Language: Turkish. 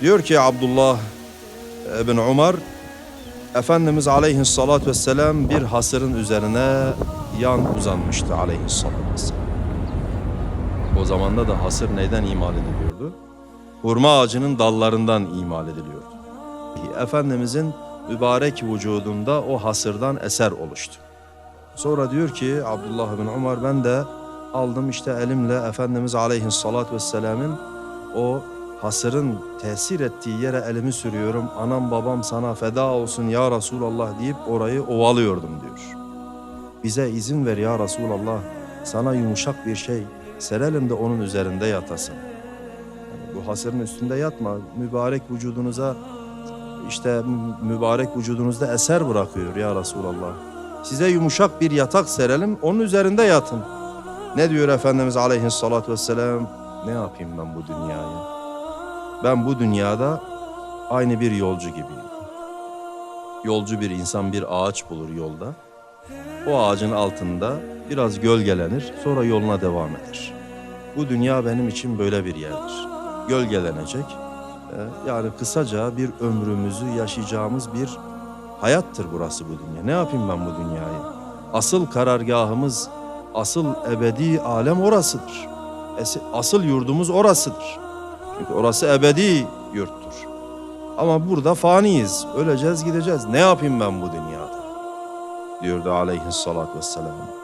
Diyor ki Abdullah bin Umar, Efendimiz aleyhissalatü vesselam bir hasırın üzerine yan uzanmıştı aleyhissalatü vesselam. O zamanda da hasır neyden imal ediliyordu? Hurma ağacının dallarından imal ediliyordu. Efendimizin mübarek vücudunda o hasırdan eser oluştu. Sonra diyor ki Abdullah bin Umar ben de aldım işte elimle Efendimiz aleyhissalatü vesselamın o hasırın tesir ettiği yere elimi sürüyorum. Anam babam sana feda olsun ya Resulallah deyip orayı ovalıyordum diyor. Bize izin ver ya Resulallah sana yumuşak bir şey serelim de onun üzerinde yatasın. Yani bu hasırın üstünde yatma. Mübarek vücudunuza işte mü- mübarek vücudunuzda eser bırakıyor ya Resulallah. Size yumuşak bir yatak serelim, onun üzerinde yatın. Ne diyor Efendimiz aleyhissalatü vesselam? Ne yapayım ben bu dünyayı? Ben bu dünyada aynı bir yolcu gibiyim. Yolcu bir insan bir ağaç bulur yolda. O ağacın altında biraz gölgelenir, sonra yoluna devam eder. Bu dünya benim için böyle bir yerdir. Gölgelenecek, e, yani kısaca bir ömrümüzü yaşayacağımız bir hayattır burası bu dünya. Ne yapayım ben bu dünyayı? Asıl karargahımız, asıl ebedi alem orasıdır. Asıl yurdumuz orasıdır. Çünkü orası ebedi yurttur. Ama burada faniyiz. Öleceğiz gideceğiz. Ne yapayım ben bu dünyada? Diyordu aleyhissalatü vesselam.